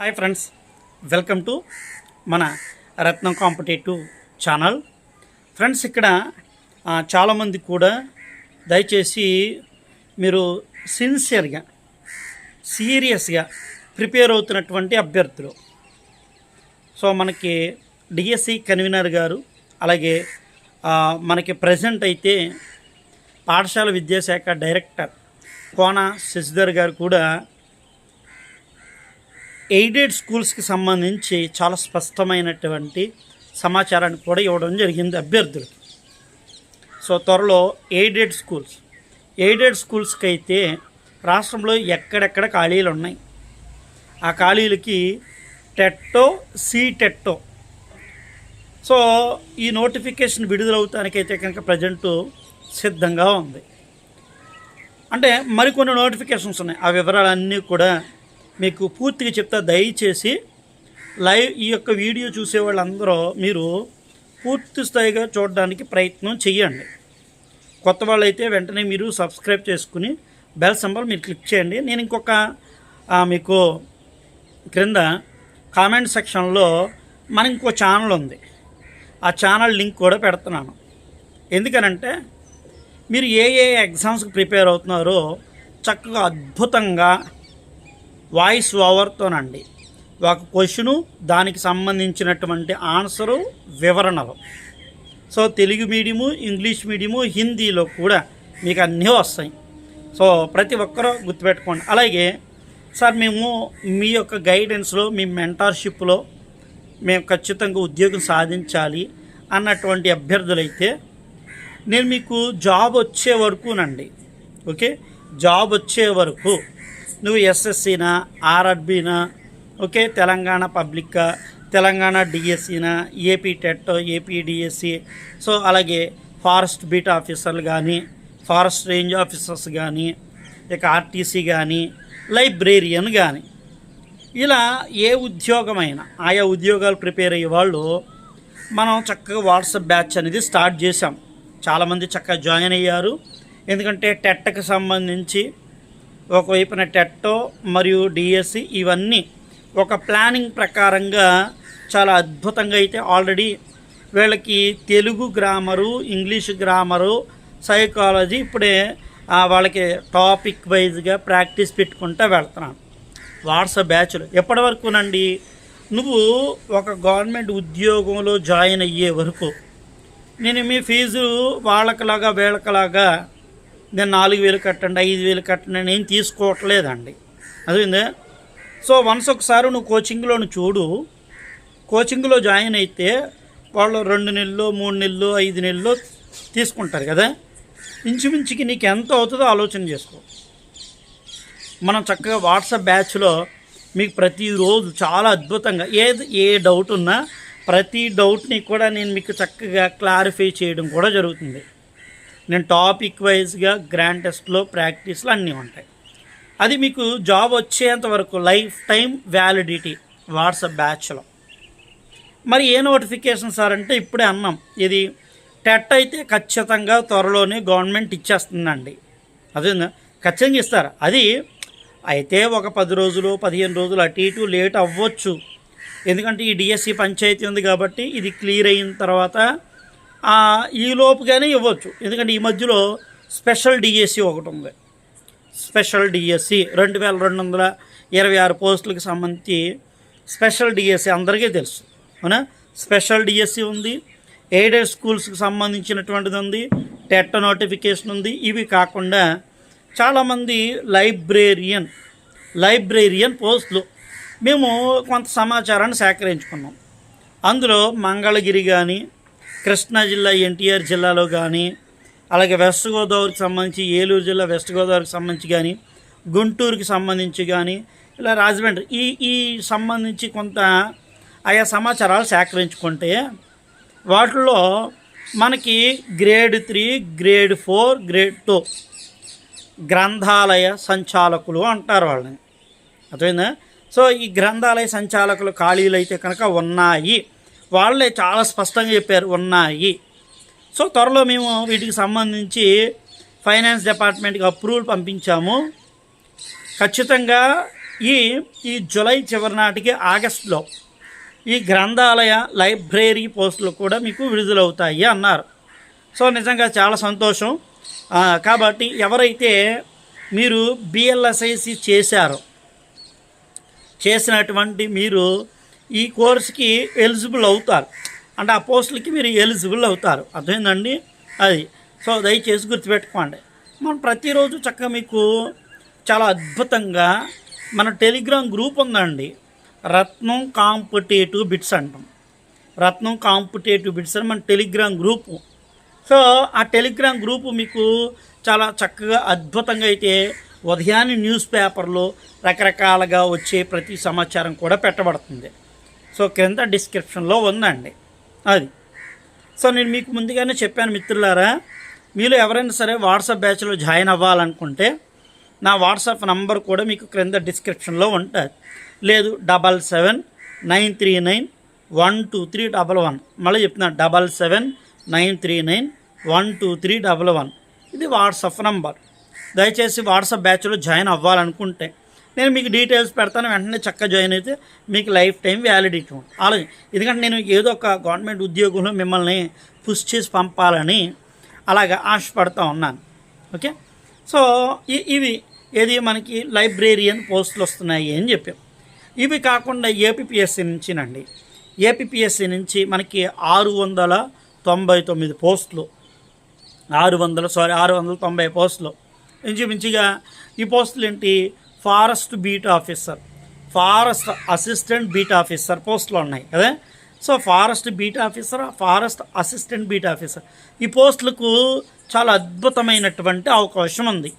Hi friends welcome to మన రత్నం competitive channel. Friends ఇక్కడ చాలామంది కూడా దయచేసి మీరు సిన్సియర్గా సీరియస్గా ప్రిపేర్ అవుతున్నటువంటి అభ్యర్థులు. సో మనకి డిఎస్సి కన్వీనర్ గారు అలాగే మనకి ప్రజెంట్ అయితే పాఠశాల విద్యాశాఖ డైరెక్టర్ కోన శశిధర్ గారు కూడా ఎయిడెడ్ స్కూల్స్కి సంబంధించి చాలా స్పష్టమైనటువంటి సమాచారాన్ని కూడా ఇవ్వడం జరిగింది అభ్యర్థులకి. సో త్వరలో ఎయిడెడ్ స్కూల్స్. ఎయిడెడ్ స్కూల్స్కి అయితే రాష్ట్రంలో ఎక్కడెక్కడ ఖాళీలు ఉన్నాయి ఆ ఖాళీలకి టెట్టో సి టెట్టో. సో ఈ నోటిఫికేషన్ విడుదలవుతానికైతే కనుక ప్రజెంట్ సిద్ధంగా ఉంది. అంటే మరికొన్ని నోటిఫికేషన్స్ ఉన్నాయి. ఆ వివరాలన్నీ కూడా మీకు పూర్తిగా చెప్తా దయచేసి లైవ్ ఈ యొక్క వీడియో చూసే వాళ్ళందరూ మీరు పూర్తి స్థాయిగా చూడడానికి ప్రయత్నం చేయండి కొత్త వాళ్ళైతే వెంటనే మీరు సబ్స్క్రైబ్ చేసుకుని బెల్ సంబల్ మీరు క్లిక్ చేయండి. నేను ఇంకొక మీకు క్రింద కామెంట్ సెక్షన్లో మన ఇంకో ఛానల్ ఉంది. ఆ ఛానల్ లింక్ కూడా పెడుతున్నాను. ఎందుకనంటే మీరు ఏ ఏ ఎగ్జామ్స్కి ప్రిపేర్ అవుతున్నారో చక్కగా అద్భుతంగా వాయిస్ ఓవర్తోనండి ఒక క్వశ్చను దానికి సంబంధించినటువంటి ఆన్సరు వివరణలు. So Telugu medium English medium హిందీలో కూడా మీకు అన్నీ వస్తాయి. సో ప్రతి ఒక్కరూ గుర్తుపెట్టుకోండి. అలాగే సార్ మేము మీ యొక్క గైడెన్స్లో మీ మెంటార్షిప్లో మేము ఖచ్చితంగా ఉద్యోగం సాధించాలి అన్నటువంటి అభ్యర్థులైతే నేను మీకు జాబ్ వచ్చే వరకునండి. ఓకే? జాబ్ వచ్చే వరకు నువ్వు ఎస్ఎస్సీనా ఆర్ఆర్బీనా okay Telangana public Telangana డిఎస్సీనా AP TET AP DSC so అలాగే ఫారెస్ట్ బీట్ ఆఫీసర్లు కానీ ఫారెస్ట్ రేంజ్ ఆఫీసర్స్ కానీ ఇక ఆర్టీసీ కానీ లైబ్రేరియన్ కానీ ఇలా ఏ ఉద్యోగమైనా ఆయా ఉద్యోగాలు ప్రిపేర్ అయ్యే వాళ్ళు మనం చక్కగా వాట్సాప్ బ్యాచ్ అనేది స్టార్ట్ చేసాం చాలామంది చక్కగా జాయిన్ అయ్యారు. ఎందుకంటే టెట్కి సంబంధించి ఒకవైపున టెట్టో మరియు డిఎస్సి ఇవన్నీ ఒక ప్లానింగ్ ప్రకారంగా చాలా అద్భుతంగా అయితే ఆల్రెడీ వీళ్ళకి Telugu grammar English grammar psychology ఇప్పుడే వాళ్ళకి టాపిక్ వైజ్గా ప్రాక్టీస్ పెట్టుకుంటూ వెళ్తున్నాను. వాట్సాప్ బ్యాచ్లు. ఎప్పటి వరకునండి నువ్వు ఒక గవర్నమెంట్ ఉద్యోగంలో జాయిన్ అయ్యే వరకు నేను మీ ఫీజు వాళ్ళకలాగా వీళ్ళకలాగా నేను నాలుగు వేలు కట్టండి ఐదు వేలు కట్టండి నేను తీసుకోవట్లేదండి. అదే సో వన్స్ ఒకసారి నువ్వు కోచింగ్లోను చూడు. కోచింగ్లో జాయిన్ అయితే వాళ్ళు రెండు నెలలు మూడు నెలలు ఐదు నెలలు తీసుకుంటారు కదా? ఇంచుమించుకి నీకు ఎంత అవుతుందో ఆలోచన చేసుకో. మనం చక్కగా వాట్సాప్ బ్యాచ్లో మీకు ప్రతిరోజు చాలా అద్భుతంగా ఏది ఏ డౌట్ ఉన్నా ప్రతి డౌట్ని కూడా నేను మీకు చక్కగా క్లారిఫై చేయడం కూడా జరుగుతుంది. నేను టాపిక్ వైజ్గా గ్రాండ్ టెస్ట్లో ప్రాక్టీస్లు అన్నీ ఉంటాయి. అది మీకు జాబ్ వచ్చేంత వరకు లైఫ్ టైం వ్యాలిడిటీ వాట్సాప్ బ్యాచ్లో. మరి ఏ నోటిఫికేషన్ సార్ అంటే ఇప్పుడే అన్నాం ఇది టెట్ అయితే ఖచ్చితంగా త్వరలోనే గవర్నమెంట్ ఇచ్చేస్తుందండి. అదే ఖచ్చితంగా ఇస్తారు. అది అయితే ఒక పది రోజులు పదిహేను రోజులు అటు ఇటు లేట్ అవ్వచ్చు. ఎందుకంటే ఈ డిఎస్సి పంచాయతీ ఉంది కాబట్టి ఇది క్లియర్ అయిన తర్వాత ఈ లోపుగానే ఇవ్వచ్చు. ఎందుకంటే ఈ మధ్యలో స్పెషల్ డిఎస్సి ఒకటి ఉంది. స్పెషల్ డిఎస్సి రెండు వేల రెండు వందల ఇరవై ఆరు పోస్టులకు సంబంధించి స్పెషల్ డిఎస్సి అందరికీ తెలుసు. అవునా? స్పెషల్ డిఎస్సి ఉంది. ఎయిడెడ్ స్కూల్స్కి సంబంధించినటువంటిది ఉంది. టెట్ నోటిఫికేషన్ ఉంది. ఇవి కాకుండా చాలామంది లైబ్రేరియన్ లైబ్రేరియన్ పోస్టులు. మేము కొంత సమాచారాన్ని సేకరించుకున్నాం. అందులో మంగళగిరి కానీ కృష్ణా జిల్లా ఎన్టీఆర్ జిల్లాలో కానీ అలాగే వెస్ట్ గోదావరికి సంబంధించి ఏలూరు జిల్లా వెస్ట్ గోదావరికి సంబంధించి కానీ గుంటూరుకి సంబంధించి కానీ ఇలా రాజమండ్రి ఈ ఈ సంబంధించి కొంత ఆయా సమాచారాలు సేకరించుకుంటే వాటిల్లో మనకి grade three grade four grade two గ్రంథాలయ సంచాలకులు అంటారు వాళ్ళని. అర్థమైందా? సో ఈ గ్రంథాలయ సంచాలకులు ఖాళీలు అయితే కనుక ఉన్నాయి. వాళ్ళే చాలా స్పష్టంగా చెప్పారు ఉన్నాయి. సో త్వరలో మేము వీటికి సంబంధించి ఫైనాన్స్ డిపార్ట్మెంట్కి అప్రూవల్ పంపించాము. ఖచ్చితంగా ఈ ఈ జూలై చివరి నాటికి ఆగస్టులో ఈ గ్రంథాలయ లైబ్రరీ పోస్టులు కూడా మీకు విడుదలవుతాయి అన్నారు. సో నిజంగా చాలా సంతోషం. కాబట్టి ఎవరైతే మీరు బిఎల్ఎస్ఐసి చేశారో చేసినటువంటి మీరు ఈ కోర్సుకి ఎలిజిబుల్ అవుతారు. అంటే ఆ పోస్టులకి మీరు ఎలిజిబుల్ అవుతారు. అర్థమైందండి? అది. సో దయచేసి గుర్తుపెట్టుకోండి. మనం ప్రతిరోజు చక్కగా మీకు చాలా అద్భుతంగా మన టెలిగ్రామ్ గ్రూప్ ఉందండి. రత్నం కాంపిటేటివ్ బిట్స్ అంటాం. రత్నం కాంపిటేటివ్ బిట్స్ అని మన టెలిగ్రామ్ గ్రూపు. సో ఆ టెలిగ్రామ్ గ్రూపు మీకు చాలా చక్కగా అద్భుతంగా అయితే ఉదయాన్నే న్యూస్ పేపర్లో రకరకాలుగా వచ్చే ప్రతి సమాచారం కూడా పెట్టబడుతుంది. సో క్రింద డిస్క్రిప్షన్లో ఉందండి. అది. సో నేను మీకు ముందుగానే చెప్పాను మిత్రులారా మీరు ఎవరైనా సరే వాట్సాప్ బ్యాచ్లో జాయిన్ అవ్వాలనుకుంటే నా వాట్సాప్ నంబర్ కూడా మీకు క్రింద డిస్క్రిప్షన్లో ఉంటుంది. లేదు double seven nine three nine one two three double one. మళ్ళీ చెప్తున్నాను double seven nine three nine one two three double one. ఇది వాట్సాప్ నంబర్. దయచేసి వాట్సాప్ బ్యాచ్లో జాయిన్ అవ్వాలనుకుంటే నేను మీకు డీటెయిల్స్ పెడతాను వెంటనే చక్కగా జాయిన్ అయితే మీకు లైఫ్ టైం వ్యాలిడిటీ ఉంటుంది. అలాగే ఎందుకంటే నేను ఏదో ఒక గవర్నమెంట్ ఉద్యోగంలో మిమ్మల్ని పుష్ చేసి పంపాలని అలాగ ఆశపడుతూ ఉన్నాను. ఓకే సో ఇ- ఇవి ఏది మనకి లైబ్రేరియన్ పోస్టులు వస్తున్నాయి అని చెప్పాం. ఇవి కాకుండా ఏపీపీఎస్సీ నుంచినండి. ఏపీపీఎస్సీ నుంచి మనకి ఆరు వందల తొంభై తొమ్మిది పోస్టులు ఆరు వందల సారీ ఆరు వందల తొంభై పోస్టులు ఇంచుమించుగా ఈ పోస్టులు ఏంటి? Forest beat officer forest assistant beat officer పోస్టులు ఉన్నాయి కదా so forest beat officer forest assistant beat officer. ఈ పోస్టులకు చాలా అద్భుతమైనటువంటి అవకాశం ఉంది.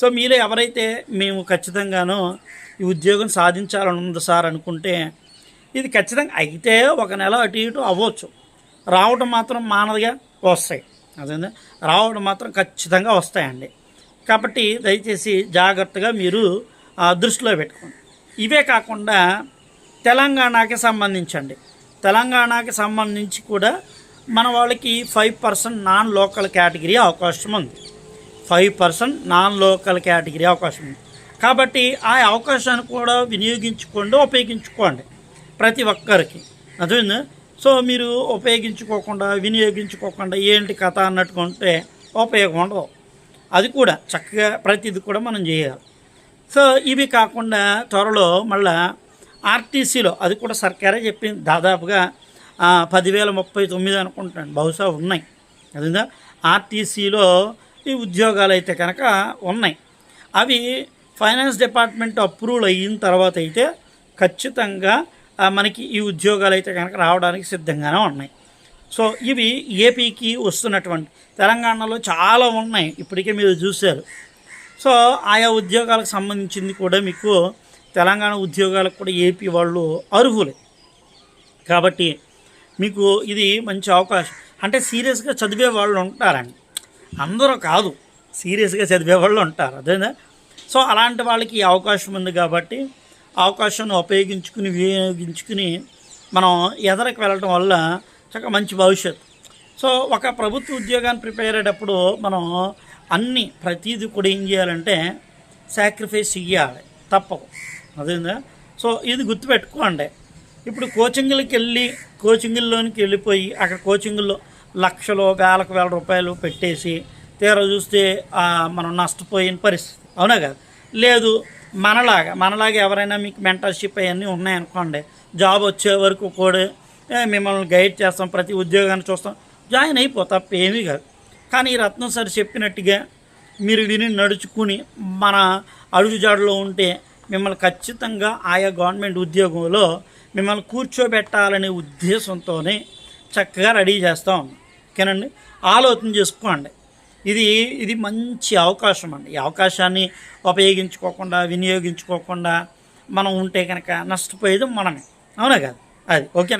సో మీలో ఎవరైతే మేము ఖచ్చితంగానో ఈ ఉద్యోగం సాధించాలని ఉంది సార్ అనుకుంటే ఇది ఖచ్చితంగా అయితే ఒక నెల అటు ఇటు అవ్వచ్చు. రావడం మాత్రం మానదిగా వస్తాయి. అదే రావడం మాత్రం ఖచ్చితంగా వస్తాయండి. కాబట్టి దయచేసి జాగ్రత్తగా మీరు దృష్టిలో పెట్టుకోండి. ఇవే కాకుండా తెలంగాణకి సంబంధించండి. తెలంగాణకి సంబంధించి కూడా మన వాళ్ళకి five percent non local category అవకాశం ఉంది. Five percent non local category అవకాశం ఉంది. కాబట్టి ఆ అవకాశాన్ని కూడా వినియోగించుకోండి ఉపయోగించుకోండి ప్రతి ఒక్కరికి. అదే సో మీరు ఉపయోగించుకోకుండా వినియోగించుకోకుండా ఏంటి కథ అన్నట్టుకుంటే ఉపయోగం ఉండదు. అది కూడా చక్కగా ప్రతిది కూడా మనం చేయాలి. సో ఇవి కాకుండా త్వరలో మళ్ళా ఆర్టీసీలో అది కూడా సర్కారే చెప్పింది. దాదాపుగా పదివేల ముప్పై తొమ్మిది అనుకుంటాను. బహుశా ఉన్నాయి. అదిందా? ఆర్టీసీలో ఈ ఉద్యోగాలు అయితే కనుక ఉన్నాయి. అవి ఫైనాన్స్ డిపార్ట్మెంట్ అప్రూవల్ అయిన తర్వాత అయితే ఖచ్చితంగా మనకి ఈ ఉద్యోగాలు అయితే కనుక రావడానికి సిద్ధంగానే ఉన్నాయి. సో ఇవి ఏపీకి వస్తున్నటువంటి తెలంగాణలో చాలా ఉన్నాయి. ఇప్పటికే మీరు చూశారు. సో ఆయా ఉద్యోగాలకు సంబంధించింది కూడా మీకు తెలంగాణ ఉద్యోగాలకు కూడా ఏపీ వాళ్ళు అర్హులే. కాబట్టి మీకు ఇది మంచి అవకాశం. అంటే సీరియస్గా చదివే వాళ్ళు ఉంటారండి. అందరూ కాదు సీరియస్గా చదివే వాళ్ళు ఉంటారు. అదేనా? సో అలాంటి వాళ్ళకి అవకాశం ఉంది కాబట్టి అవకాశాన్ని ఉపయోగించుకుని వినియోగించుకుని మనం ఎదరకు వెళ్ళటం వల్ల చక్కగా మంచి భవిష్యత్తు. సో ఒక ప్రభుత్వ ఉద్యోగాన్ని ప్రిపేర్ అయ్యేటప్పుడు మనం అన్ని ప్రతీది కూడా ఏం చేయాలంటే సాక్రిఫైస్ ఇవ్వాలి తప్పదు. అదేందా? సో ఇది గుర్తుపెట్టుకోండి. ఇప్పుడు కోచింగ్లకి వెళ్ళి కోచింగ్లోనికి వెళ్ళిపోయి అక్కడ కోచింగ్లో లక్షలు వేలకు వేల రూపాయలు పెట్టేసి తీరా చూస్తే మనం నష్టపోయిన పరిస్థితి. అవునా కదా? లేదు మనలాగా మనలాగా ఎవరైనా మీకు మెంటర్షిప్ అవన్నీ ఉన్నాయనుకోండి జాబ్ వచ్చే వరకు కూడా మిమ్మల్ని గైడ్ చేస్తాం ప్రతి ఉద్యోగాన్ని చూస్తాం. జాయిన్ అయిపో తప్ప ఏమీ కాదు. కానీ ఈ రత్నం సార్ చెప్పినట్టుగా మీరు విని నడుచుకుని మన అడుగుజాడులో ఉంటే మిమ్మల్ని ఖచ్చితంగా ఆయా గవర్నమెంట్ ఉద్యోగంలో మిమ్మల్ని కూర్చోబెట్టాలనే ఉద్దేశంతోనే చక్కగా రెడీ చేస్తాం. ఓకేనండి? ఆలోచన చేసుకోండి. ఇది ఇది మంచి అవకాశం అండి. ఈ అవకాశాన్ని ఉపయోగించుకోకుండా వినియోగించుకోకుండా మనం ఉంటే కనుక నష్టపోయేది మనమే. అవునా కాదు? అది. ఓకేనా?